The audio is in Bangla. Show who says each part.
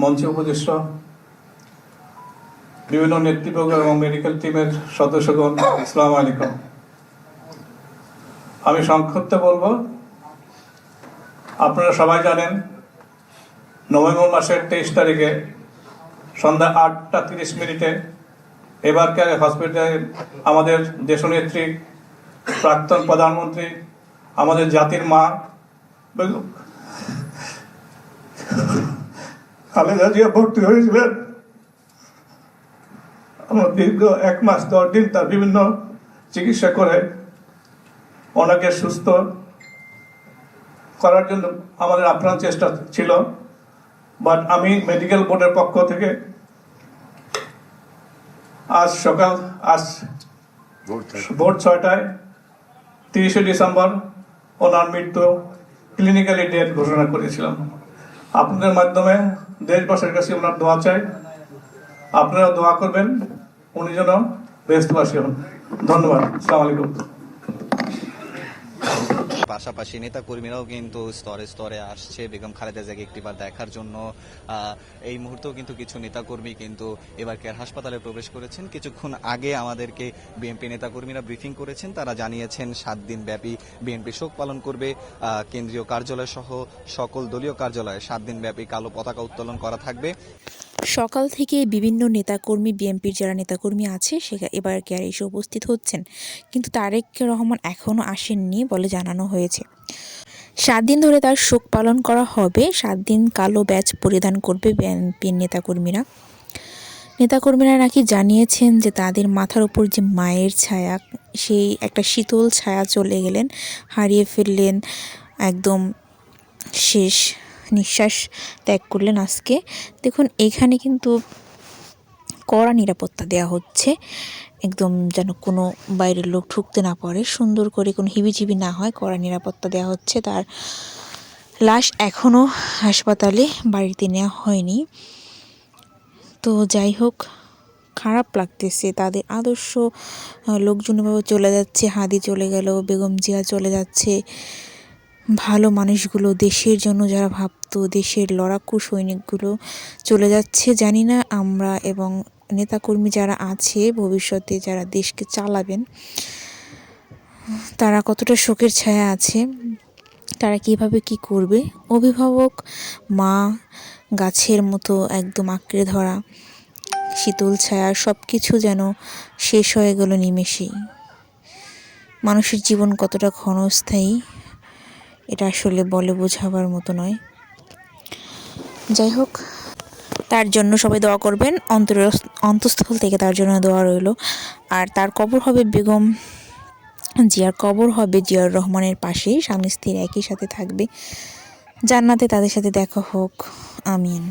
Speaker 1: মঞ্চে উপদেষ্ট, বিভিন্ন নেতৃবর্গ এবং মেডিকেল টিমের সদস্যগণ, আসসালামু আলাইকুম। আমি সংক্ষিপ্ত বলব, আপনারা সবাই জানেন, নভেম্বর মাসের তেইশ তারিখে সন্ধ্যা আটটা তিরিশ মিনিটে এবার এবারকার হসপিটালে আমাদের দেশনেত্রী, প্রাক্তন প্রধানমন্ত্রী, আমাদের জাতির মা খালেদা জিয়া ভর্তি হয়েছিলেন। আমরা দীর্ঘ এক মাস দশ দিন তার বিভিন্ন চিকিৎসা করে। ওনাকে সুস্থ করার জন্য আমাদের আপ্রাণ চেষ্টা ছিল। বাট আমি মেডিকেল বোর্ডের পক্ষ থেকে আজ সকাল আজ ভোর ছয়টায়। তিরিশে ডিসেম্বর ওনার মৃত্যু ক্লিনিক্যালি ডেথ ঘোষণা করেছিলাম। আপনাদের মাধ্যমে দেশবাসীর কাছে ওনার দোয়া চাই। আপনারা দোয়া করবেন, উনি যেন দেশবাসী হন। ধন্যবাদ। আসসালামু আলাইকুম।
Speaker 2: পাশাপাশি নেতা কর্মীরাও কিন্তু স্তরে স্তরে আসছে। বেগম খালেদা জিয়াকে একটিবার দেখার জন্য এই মুহূর্তেও কিন্তু কিছু নেতাকর্মী কিন্তু এবার কেয়ার হাসপাতালে প্রবেশ করেছেন। কিছুক্ষণ আগে আমাদেরকে বিএনপি নেতাকর্মীরা ব্রিফিং করেছেন। তারা জানিয়েছেন, সাত দিন ব্যাপী বিএনপি শোক পালন করবে। কেন্দ্রীয় কার্যালয় সহ সকল দলীয় কার্যালয়ে সাত দিন ব্যাপী কালো পতাকা উত্তোলন করা থাকবে।
Speaker 3: সকাল থেকে বিভিন্ন নেতাকর্মী, বিএনপির যারা নেতাকর্মী আছে সে এবার কেয়ার এসে উপস্থিত হচ্ছেন? কিন্তু তারেক রহমান এখনও আসেননি বলে জানানো হয়েছে। সাত দিন ধরে তার শোক পালন করা হবে। সাত দিন কালো ব্যাচ পরিধান করবে বিএনপির নেতাকর্মীরা। নেতাকর্মীরা নাকি জানিয়েছেন যে তাদের মাথার উপর যে মায়ের ছায়া, সেই একটা শীতল ছায়া চলে গেলেন, হারিয়ে ফেললেন একদম শেষ নিঃশ্বাস ত্যাগ করলেন আজকে। দেখুন এখানে কিন্তু কড়া নিরাপত্তা দেওয়া হচ্ছে। একদম যেন কোনো বাইরের লোক ঢুকতে না পারে। সুন্দর করে কোনো হিবিজিবি না হয় কড়া নিরাপত্তা দেওয়া হচ্ছে। তার লাশ এখনও হাসপাতালে বাড়িতে নেওয়া হয়নি। তো যাই হোক খারাপ লাগতেছে। তাদের আদর্শ আহ, লোকজন চলে যাচ্ছে। হাদি চলে গেল বেগম জিয়া চলে যাচ্ছে। ভালো মানুষগুলো, দেশের জন্য যারা ভাবতো, দেশের লড়াকু সৈনিকগুলো চলে যাচ্ছে, জানি না আমরা এবং নেতাকর্মী যারা আছে ভবিষ্যতে যারা দেশকে চালাবেন, তারা কতটা শোকের ছায়া আছে, তারা কীভাবে কি করবে? অভিভাবক, মা, গাছের মতো একদম আঁকড়ে ধরা, শীতল ছায়া সব কিছু যেন শেষ হয়ে গেল নিমেষেই। মানুষের জীবন কতটা ক্ষণস্থায়ী। এটা আসলে বলে বোঝাবার মতো নয়। যাই হোক তার জন্য সবাই দোয়া করবেন। অন্তর অন্তঃস্থল থেকে তার জন্য দোয়া রইল। আর তার কবর হবে বেগম জিয়ার কবর হবে জিয়ার রহমানের পাশে। স্বামী স্ত্রীর একই সাথে থাকবে। জান্নাতে তাদের সাথে দেখা হোক। আমিন।